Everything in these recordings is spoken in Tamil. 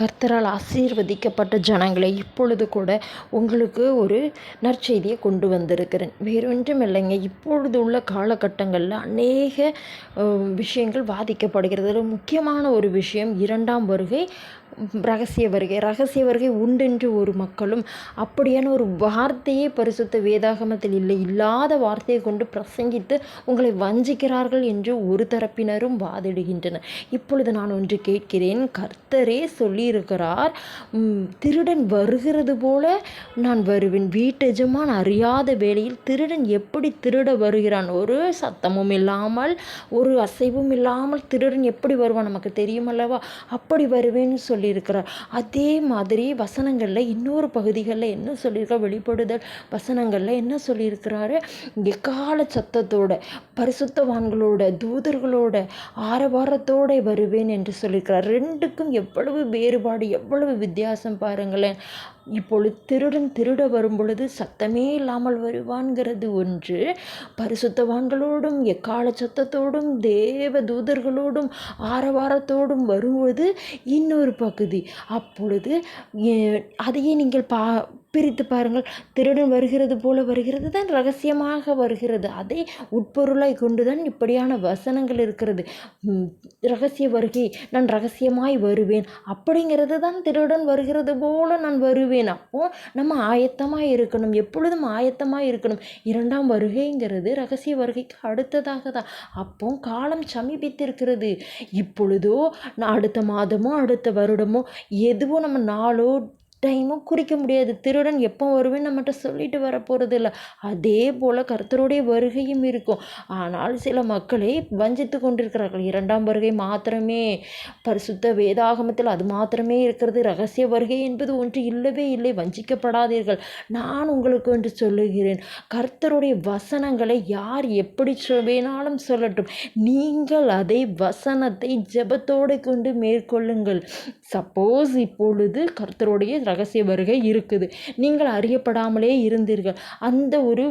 கர்த்தரால் ஆசீர்வதிக்கப்பட்ட ஜனங்களை இப்பொழுது கூட உங்களுக்கு ஒரு நற்செய்தியை கொண்டு வந்திருக்கிறேன். வேறொன்றும் இல்லைங்க இப்பொழுது உள்ள காலகட்டங்களில் அநேக விஷயங்கள் பாதிக்கப்படுகிறது முக்கியமான ஒரு விஷயம் இரண்டாம் வருகை ரகசிய வருகை ரகசிய வருகை உண்டென்று ஒரு மக்களும் அப்படியான ஒரு வார்த்தையே பரிசுத்த வேதாகமத்தில் இல்லை இல்லாத வார்த்தையை கொண்டு பிரசங்கித்து உங்களை வஞ்சிக்கிறார்கள் என்று ஒரு தரப்பினரும் வாதிடுகின்றனர். இப்பொழுது நான் ஒன்று கேட்கிறேன். கர்த்தரே சொல்லியிருக்கிறார் திருடன் வருகிறது போல நான் வருவேன். வீட்டெஜமான் அறியாத வேளையில் திருடன் எப்படி திருட வருகிறான்? ஒரு சத்தமும் இல்லாமல் ஒரு அசைவும் இல்லாமல் திருடன் எப்படி வருவான்? நமக்கு தெரியுமல்லவா? அப்படி வருவேன்னு சொல்லி சொல்லியிருக்கிறார். அதே மாதிரி வசனங்களில் இன்னொரு பகுதிகளில் என்ன சொல்லியிருக்கா வெளிப்படுதல் வசனங்களில் என்ன சொல்லியிருக்கிறாரு? எக்கால சத்தத்தோட பரிசுத்தவான்களோட தூதர்களோட ஆரவாரத்தோட வருவேன் என்று சொல்லியிருக்கிறார். ரெண்டுக்கும் எவ்வளவு வேறுபாடு எவ்வளவு வித்தியாசம் பாருங்களேன். இப்பொழுது திருடன் திருட வரும் பொழுது சத்தமே இல்லாமல் வருவான்கிறது ஒன்று. பரிசுத்தவான்களோடும் எக்கால சத்தத்தோடும் தேவ தூதர்களோடும் ஆரவாரத்தோடும் வருவது இன்னொரு பகுதி அப்பொழுது அதையே நீங்கள் பா பிரித்து பாருங்கள். திருடன் வருகிறது போல வருகிறது தான் ரகசியமாக வருகிறது. அதை உட்பொருளாய் கொண்டு தான் இப்படியான வசனங்கள் இருக்கிறது. ரகசிய வருகை நான் ரகசியமாய் வருவேன். அப்படிங்கிறது தான் திருடன் வருகிறது போல நான் வருவேன். அப்போ நம்ம ஆயத்தமாக இருக்கணும். எப்பொழுதும் ஆயத்தமாக இருக்கணும். இரண்டாம் வருகைங்கிறது ரகசிய வருகைக்கு அடுத்ததாக தான். அப்போ காலம் சமீபித்திருக்கிறது. இப்பொழுதோ அடுத்த மாதமோ அடுத்த வருடமோ எதுவோ நம்ம நாளோ டைமும் குறிக்க முடியாது. திருடன் எப்போ வருவேன் நம்மகிட்ட சொல்லிட்டு வர போகிறது இல்லை. அதே போல் கர்த்தருடைய வருகையும் இருக்கும். ஆனால் சில மக்களை வஞ்சித்து கொண்டிருக்கிறார்கள். இரண்டாம் வருகை மாத்திரமே. பரிசுத்த வேதாகமத்தில் அது மாத்திரமே இருக்கிறது. ரகசிய வருகை என்பது ஒன்று இல்லவே இல்லை. வஞ்சிக்கப்படாதீர்கள். நான் உங்களுக்கு என்று சொல்லுகிறேன். கர்த்தருடைய வசனங்களை யார் எப்படி வேணாலும் சொல்லட்டும். நீங்கள் அதை வசனத்தை ஜபத்தோடு கொண்டு மேற்கொள்ளுங்கள். சப்போஸ் இப்பொழுது கர்த்தருடைய ரகசிய வருகை இருக்குது. நீங்கள் அறியப்படாமலே இருந்தீர்கள். அந்த ஒரு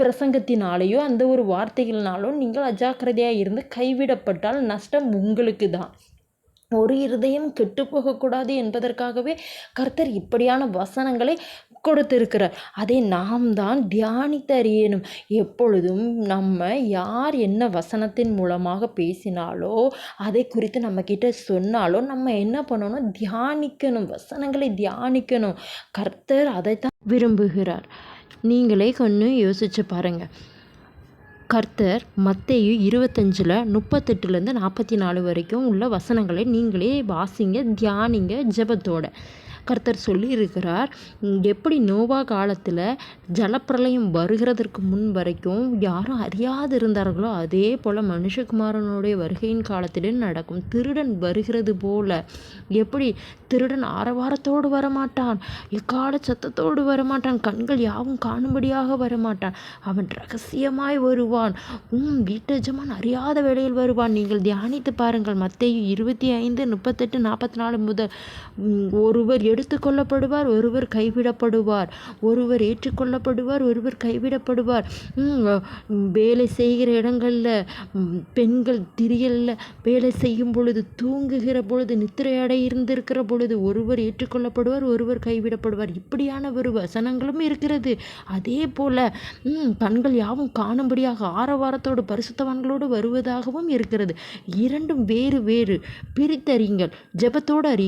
பிரசங்கத்தினாலேயோ அந்த ஒரு வார்த்தைகளினாலோ நீங்கள் அஜாக்கிரதையாக இருந்து கைவிடப்பட்டால் நஷ்டம் உங்களுக்கு தான் ஒரு இருதயம் கெட்டு போகக்கூடாது என்பதற்காகவே கர்த்தர் இப்படியான வசனங்களை கொடுத்திருக்கிறார். அதை நாம் தான் தியானித்தறியணும். எப்பொழுதும் நம்ம யார் என்ன வசனத்தின் மூலமாக பேசினாலோ அதை குறித்து நம்மக்கிட்ட சொன்னாலோ நம்ம என்ன பண்ணணும்? தியானிக்கணும். வசனங்களை தியானிக்கணும். கர்த்தர் அதைத்தான் விரும்புகிறார். நீங்களே கொஞ்சம் யோசிச்சு பாருங்கள் கர்த்தர் மத்தையு இருபத்தஞ்சில் முப்பத்தெட்டுலேருந்து நாற்பத்தி நாலு வரைக்கும் உள்ள வசனங்களை நீங்களே வாசிங்க தியானிங்க ஜெபத்தோட. கர்த்தர் சொல்லியிருக்கிறார் எப்படி நோவா காலத்தில் ஜலப்பிரளயம் வருகிறதற்கு முன் வரைக்கும் யாரும் அறியாது இருந்தார்களோ அதே போல் மனுஷகுமாரனுடைய வருகையின் காலத்திலே நடக்கும் திருடன் வருகிறது போல. எப்படி திருடன் ஆரவாரத்தோடு வரமாட்டான் எக்கால சத்தத்தோடு வரமாட்டான் கண்கள் யாவும் காணும்படியாக வரமாட்டான். அவன் ரகசியமாய் வருவான். உம் வீட்டஜமான் அறியாத வேளையில் வருவான். நீங்கள் தியானித்து பாருங்கள். மத்தையும் இருபத்தி ஐந்து முப்பத்தெட்டு நாற்பத்தி நாலு முதல் ஒருவர் எடுத்துக்கொள்ளப்படுவார் ஒருவர் கைவிடப்படுவார். ஒருவர் ஏற்றுக்கொள்ளப்படுவார் ஒருவர் கைவிடப்படுவார். வேலை செய்கிற இடங்களில் பெண்கள் திரியலில் வேலை செய்யும் பொழுது தூங்குகிற பொழுது நித்திரை அடையிருந்திருக்கிற பொழுது ஒருவர் ஏற்றுக்கொள்ளப்படுவார் ஒருவர் கைவிடப்படுவார். இப்படியான ஒரு வசனங்களும் இருக்கிறது. அதே போல கண்கள் யாவும் காணும்படியாக ஆரவாரத்தோடு பரிசுத்தவான்களோடு வருவதாகவும் இருக்கிறது. இரண்டும் வேறு வேறு. பிரித்தறிங்கள் ஜெபத்தோடு அறி